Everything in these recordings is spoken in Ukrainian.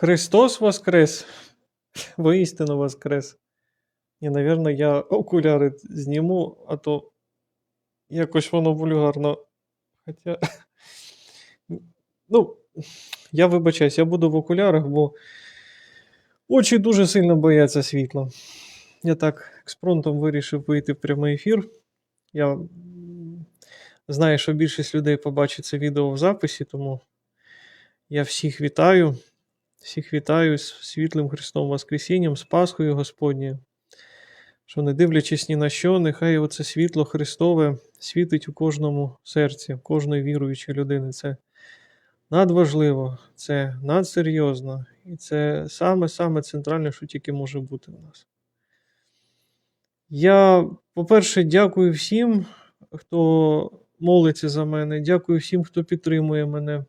Христос Воскрес! Воістину Воскрес! І, навірно, я окуляри зніму, а то якось воно вульгарно. Хоча. Ну, я вибачаюсь, я буду в окулярах, бо очі дуже сильно бояться світла. Я так експронтом вирішив вийти в прямий ефір. Я знаю, що більшість людей побачить це відео в записі, тому я всіх вітаю. Всіх вітаю з світлим Христом Воскресінням, з Пасхою Господньою. Що не дивлячись ні на що, нехай оце світло Христове світить у кожному серці, в кожної віруючої людини. Це надважливо, це надсерйозно. І це саме-саме центральне, що тільки може бути в нас. Я, по-перше, дякую всім, хто молиться за мене, дякую всім, хто підтримує мене.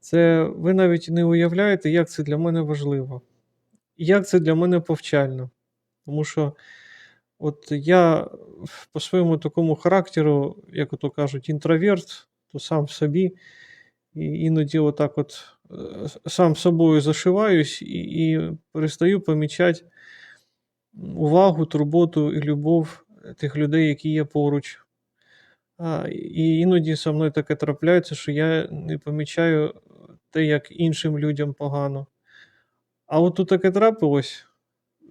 Це ви навіть не уявляєте, як це для мене важливо. Як це для мене повчально. Тому що от я по своєму такому характеру, як ото кажуть, інтроверт, то сам в собі, і іноді отак от е, сам собою зашиваюсь і, і перестаю помічати увагу, турботу і любов тих людей, які є поруч. А, і іноді со мною таке трапляється, що я не помічаю те, як іншим людям погано. А от тут таке трапилось.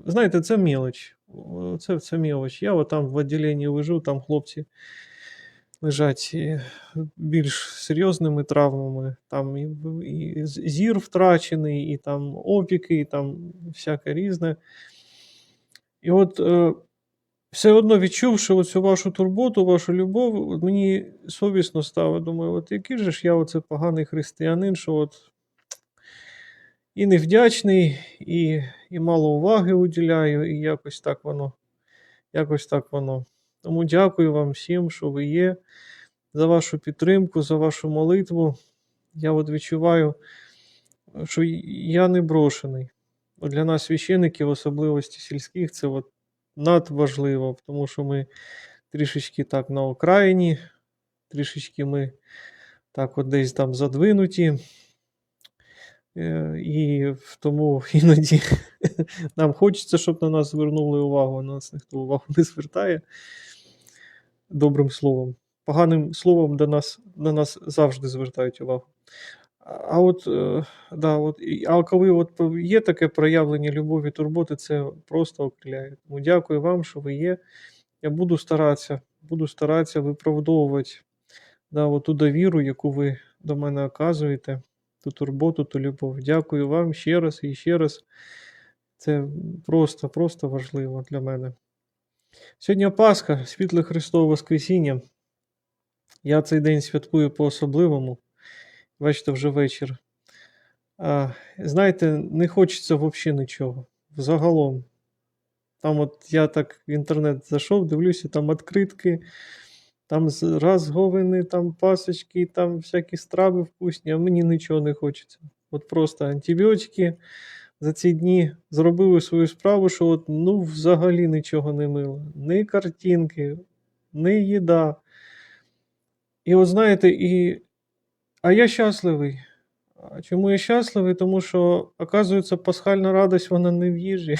Знаєте, це мелоч. О, Це, це мелоч. Я от там в відділенні лежу, там хлопці лежать більш серйозними травмами. Там і, і зір втрачений, і там опіки, і там всяке різне. І от е, все одно відчувши оцю вашу турботу, вашу любов, мені совісно стало. Думаю, от який же ж я оце поганий християнин, що от і невдячний, і, і мало уваги уділяю, і якось так воно. Якось так воно. Тому дякую вам всім, що ви є, за вашу підтримку, за вашу молитву. Я от відчуваю, що я не брошений. От для нас, священиків, особливості сільських, це от надважливо, тому що ми трішечки так на окраїні, трішечки ми так от десь там задвинуті. Е, І тому іноді нам хочеться, щоб на нас звернули увагу, на нас ніхто увагу не звертає добрим словом. Поганим словом до нас, на нас завжди звертають увагу. А от, е, да, от, а коли от є таке проявлення любові, турботи, це просто окриляє. Тому дякую вам, що ви є. Я буду старатися, буду старатися виправдовувати да, от ту довіру, яку ви до мене оказуєте, ту турботу, ту любов. Дякую вам ще раз і ще раз. Це просто, просто важливо для мене. Сьогодні Пасха, світле Христове Воскресіння. Я цей день святкую по-особливому. Бачите, вже вечір. А, знаєте, не хочеться взагалі нічого. Взагалом. Там от я так в інтернет зайшов, дивлюся, там відкритки, там розговини, там пасочки, там всякі страви вкусні, а мені нічого не хочеться. От просто антибіотики за ці дні зробили свою справу, що от, ну взагалі нічого не мило. Ні картинки, ні їда. І от знаєте, і... а я щасливий. А чому я щасливий? Тому що, оказується, пасхальна радість вона не в їжі.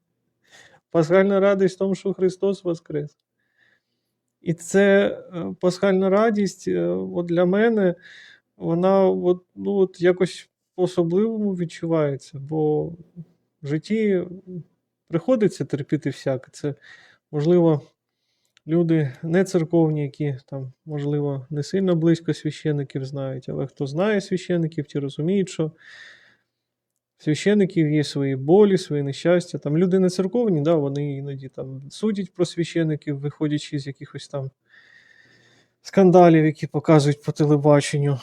Пасхальна радість в тому, що Христос Воскрес. І це е, пасхальна радість е, от для мене, вона от, ну, от якось по-особливому відчувається, бо в житті приходиться терпіти всяке. Це, можливо, люди не церковні, які там, можливо, не сильно близько священиків знають, але хто знає священиків, ті розуміють, що в священиків є свої болі, свої нещастя. Там люди не церковні, да, вони іноді там судять про священиків, виходячи з якихось там скандалів, які показують по телебаченню.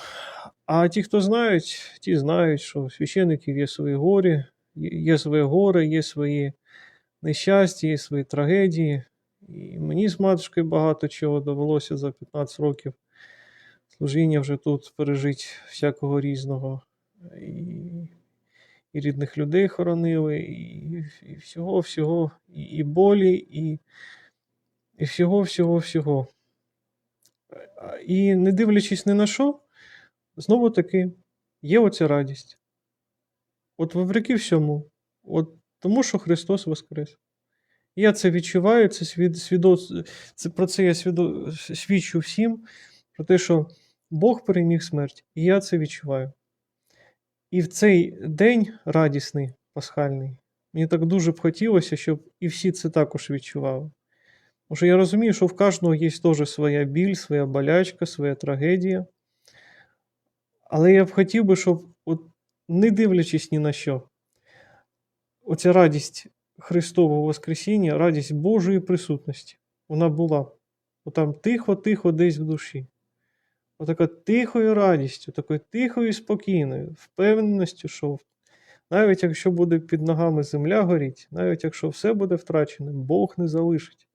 А ті, хто знають, ті знають, що у священиків є свої горі, є є своє горе, є свої нещастя, є свої трагедії. І мені з матушкою багато чого довелося за 15 років служіння вже тут пережити всякого різного. І, і рідних людей хоронили, і, і всього, всього, і, і болі, і, і всього, всього, всього. І не дивлячись ні на що, знову таки є оця радість. От вопреки всьому, от тому, що Христос Воскрес. Я це відчуваю, це свід, свідо, це, про це я свідо, свідчу всім, про те, що Бог переміг смерть, і я це відчуваю. І в цей день радісний, пасхальний, мені так дуже б хотілося, щоб і всі це також відчували. Тому що я розумію, що в кожного є теж своя біль, своя болячка, своя трагедія. Але я б хотів би, щоб, от, не дивлячись ні на що, оця радість Христового Воскресіння, радість Божої присутності, вона була. Отам тихо-тихо десь в душі. Отака тихою радістю, такою тихою і спокійною, впевненістю, що навіть якщо буде під ногами земля горіть, навіть якщо все буде втрачене, Бог не залишить.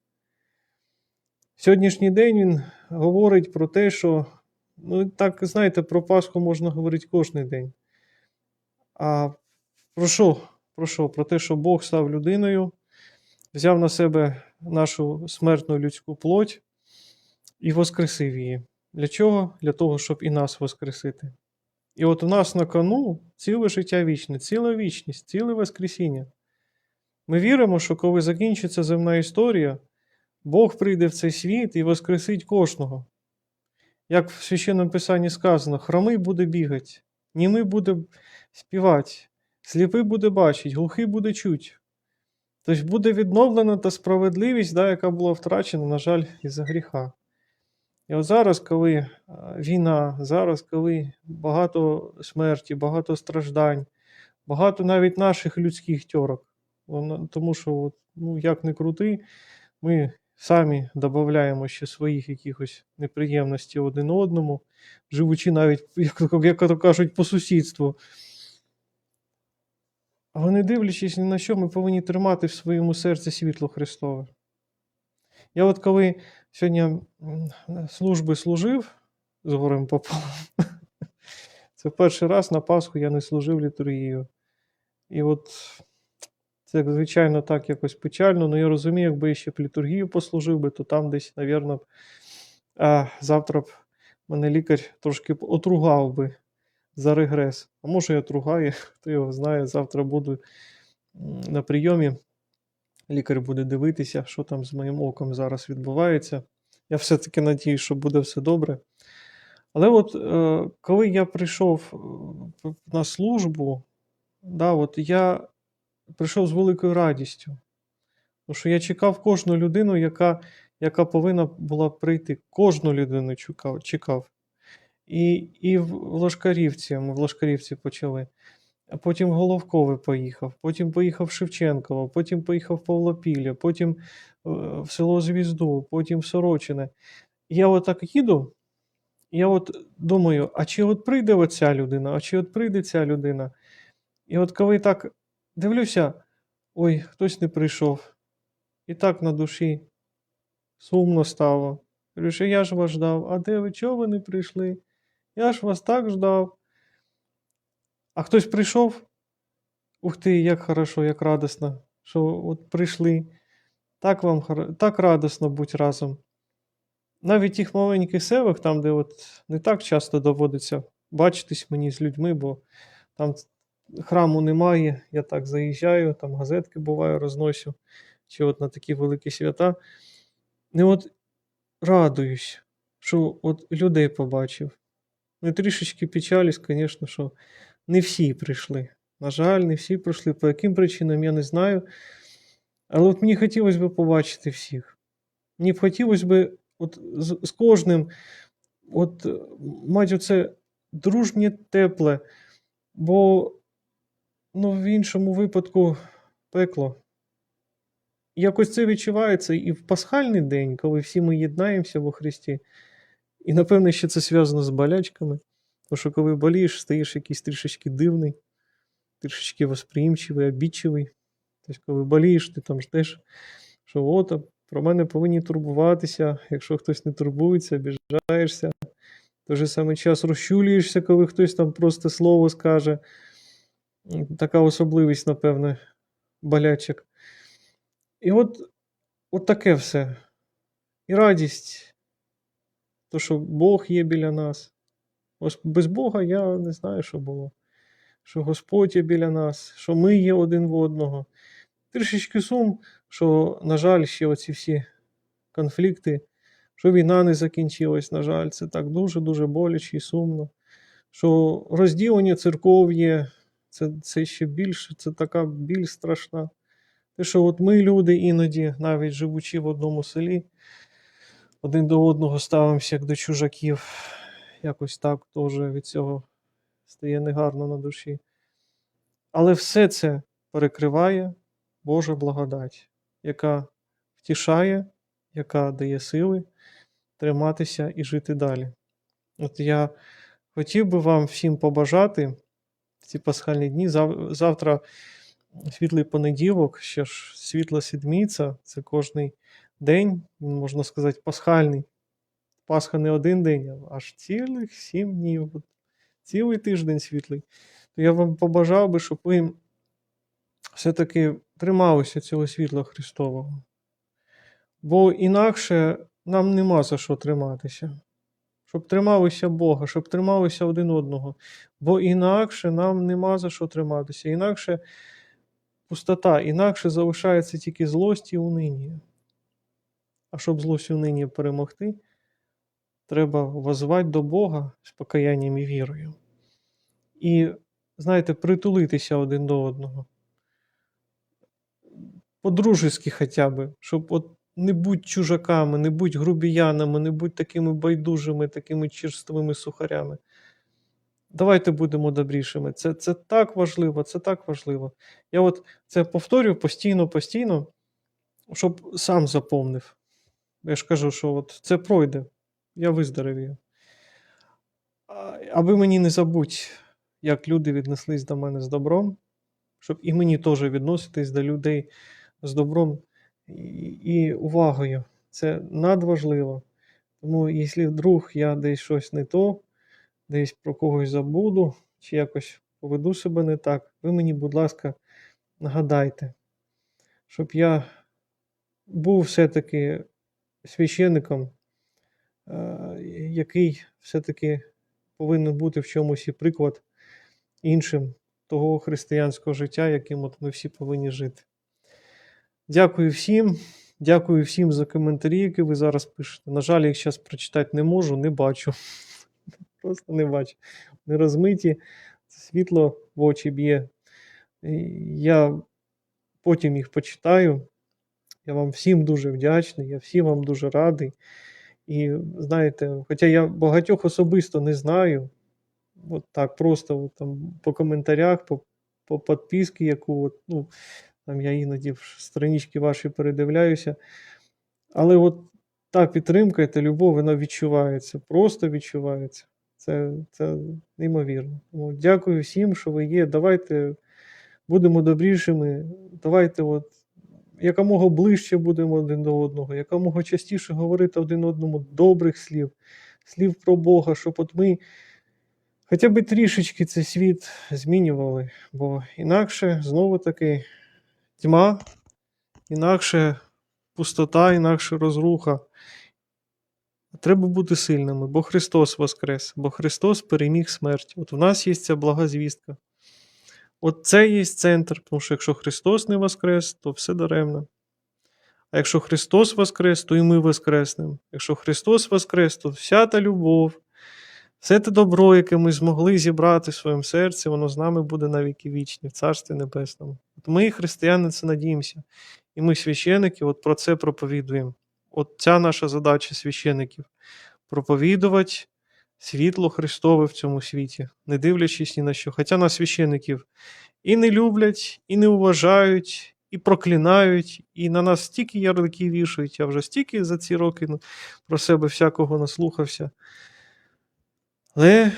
Сьогоднішній день він говорить про те, що, ну так, знаєте, про Пасху можна говорити кожен день. А про що? Про що? Про те, що Бог став людиною, взяв на себе нашу смертну людську плоть і воскресив її. Для чого? Для того, щоб і нас воскресити. І от у нас на кону ціле життя вічне, ціла вічність, ціле Воскресіння. Ми віримо, що коли закінчиться земна історія, Бог прийде в цей світ і воскресить кожного. Як в священному писанні сказано, хромий буде бігати, німий буде співати, сліпий буде бачити, глухий буде чуть. Тобто буде відновлена та справедливість, да, яка була втрачена, на жаль, із-за гріха. І от зараз, коли е, війна, зараз, коли багато смерті, багато страждань, багато навіть наших людських тьорок, тому що, от, ну, як не крути, ми самі додаємо ще своїх якихось неприємностей один одному, живучи навіть, як то кажуть, по сусідству. Але не дивлячись ні на що, ми повинні тримати в своєму серці світло Христове. Я от коли сьогодні служби служив з горем пополам, це перший раз на Пасху я не служив літургію. І от це, звичайно, так якось печально, але я розумію, якби я ще б літургію послужив би, то там десь, навірно, завтра б мене лікар трошки отругав би за регрес. А може, і отругає, хто його знає, завтра буду на прийомі. Лікар буде дивитися, що там з моїм оком зараз відбувається. Я все-таки надію, що буде все добре. Але от е, коли я прийшов е, на службу, да, от я прийшов з великою радістю. Тому що я чекав кожну людину, яка, яка повинна була прийти. Кожну людину чекав. І, і в Лошкарівці, ми в Лошкарівці почали. А потім Головкове поїхав, потім поїхав Шевченково, потім поїхав Павлопілля, потім е, в село Звізду, потім в Сорочине. Я отак їду, я от думаю, а чи от прийде оця людина, а чи от прийде ця людина? І от коли так дивлюся, ой, хтось не прийшов. І так на душі сумно стало. Говорю, що я ж вас ждав, а де ви чого ви не прийшли? Я ж вас так ждав. А хтось прийшов? Ух ти, як хорошо, як радосно, що от прийшли. Так вам так радосно бути разом. Навіть тих маленьких селах, там, де от не так часто доводиться бачитись мені з людьми, бо там храму немає, я так заїжджаю, там газетки буває, розносю, чи от на такі великі свята. Не от радуюсь, що от людей побачив. Ну, трішечки печалюсь, звісно, що не всі прийшли. На жаль, не всі прийшли. По яким причинам я не знаю. Але от мені хотілося б побачити всіх. Мені б хотілося б от з, з кожним от, е, мати оце дружнє тепле, бо ну, в іншому випадку пекло. Якось це відчувається і в пасхальний день, коли всі ми єднаємося во Христі. І напевне, ще це зв'язано з болячками. Тому що коли болієш, стаєш якийсь трішечки дивний, трішечки восприємчивий, обідчивий. Тобто, коли болієш, ти там ждеш, що от, про мене повинні турбуватися. Якщо хтось не турбується, обіжаєшся. В той же самий час розчулюєшся, коли хтось там просто слово скаже. Така особливість, напевне, болячок. І от, от таке все. І радість, то, що Бог є біля нас. Ось без Бога я не знаю, що було. що Господь є біля нас, що ми є один в одного. Трішечки сум, що, на жаль, ще оці всі конфлікти, що війна не закінчилась, на жаль, це так дуже-дуже боляче і сумно. Що розділення церков є, це, це ще більше, це така біль страшна. Те, що от ми, люди, іноді, навіть живучи в одному селі, один до одного ставимося як до чужаків. Якось так теж від цього стає негарно на душі. Але все це перекриває Божа благодать, яка втішає, яка дає сили триматися і жити далі. От я хотів би вам всім побажати ці пасхальні дні. Завтра світлий понеділок, ще ж світла седмиця, це кожний день, можна сказати, пасхальний. Пасха не один день, а аж цілих сім днів. Цілий тиждень світлий. То я вам побажав би, щоб ви все-таки трималися цього світла Христового. Бо інакше нам нема за що триматися. Щоб трималися Бога, щоб трималися один одного. Бо інакше нам нема за що триматися. Інакше пустота, інакше залишається тільки злость і униння. А щоб злость і униння перемогти, треба возвати до Бога з покаянням і вірою. І, знаєте, притулитися один до одного. По-дружески хоча б, щоб от не будь чужаками, не будь грубіянами, не будь такими байдужими, такими черствими сухарями. Давайте будемо добрішими. Це, це так важливо, це так важливо. Я от це повторюю постійно, постійно, щоб сам запомнив. Я ж кажу, що от це пройде, я виздоровію. Аби мені не забудь, як люди віднеслись до мене з добром, щоб і мені теж відноситись до людей з добром і, увагою. Це надважливо. Тому, якщо вдруг я десь щось не то, десь про когось забуду, чи якось поведу себе не так, ви мені, будь ласка, нагадайте, щоб я був все-таки священником, е, який все-таки повинен бути в чомусь і приклад іншим того християнського життя, яким от ми всі повинні жити. Дякую всім. Дякую всім за коментарі, які ви зараз пишете. На жаль, їх зараз прочитати не можу, не бачу. Просто не бачу. Не розмиті, світло в очі б'є. Я потім їх почитаю. Я вам всім дуже вдячний, я всім вам дуже радий. І знаєте, хоча я багатьох особисто не знаю, от так просто от, там, по коментарях, по, по підписці, яку от, ну, там я іноді в странички ваші передивляюся. Але от та підтримка, та любов, вона відчувається, просто відчувається. Це, це неймовірно. Дякую всім, що ви є. Давайте будемо добрішими. Давайте от якомога ближче будемо один до одного, якомога частіше говорити один одному добрих слів, слів про Бога, щоб от ми хоча б трішечки цей світ змінювали. Бо інакше знову таки тьма, інакше пустота, інакше розруха. Треба бути сильними, бо Христос Воскрес, бо Христос переміг смерть. От в нас є ця блага звістка. От це є центр, тому що якщо Христос не Воскрес, то все даремно. А якщо Христос Воскрес, то і ми Воскреснемо. Якщо Христос Воскрес, то вся та любов, все те добро, яке ми змогли зібрати в своєму серці, воно з нами буде на віки вічні, в Царстві Небесному. От ми, християни, це надіємося. І ми, священики, от про це проповідуємо. От ця наша задача священиків проповідувати світло Христове в цьому світі, не дивлячись ні на що. Хоча нас священиків і не люблять, і не уважають, і проклинають, і на нас стільки ярликів вішають. Я вже стільки за ці роки ну, про себе всякого наслухався. Але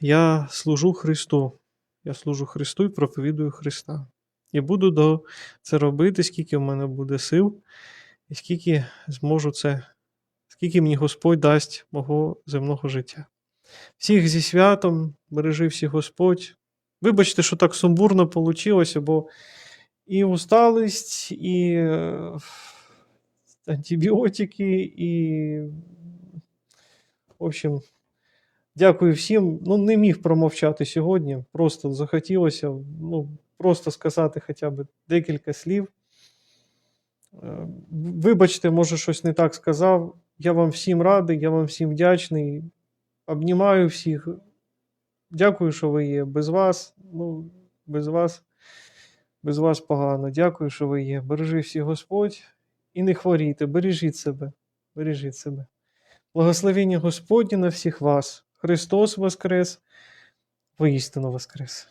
я служу Христу. Я служу Христу і проповідую Христа. І буду до це робити, скільки в мене буде сил, і скільки зможу це, скільки мені Господь дасть мого земного життя. Всіх зі святом, бережи всіх Господь. Вибачте, що так сумбурно вийшло, бо і усталость, і е, антибіотики, і, в общем, Дякую всім. Ну, не міг промовчати сьогодні. Просто захотілося ну, просто сказати хоча б декілька слів. Е, Вибачте, може, щось не так сказав. Я вам всім радий, я вам всім вдячний. Обнімаю всіх. Дякую, що ви є. Без вас, ну, без вас, без вас погано. Дякую, що ви є. Бережи всіх Господь і не хворійте, бережіть себе, бережіть себе. Благословіння Господні на всіх вас. Христос Воскрес, воістину Воскрес.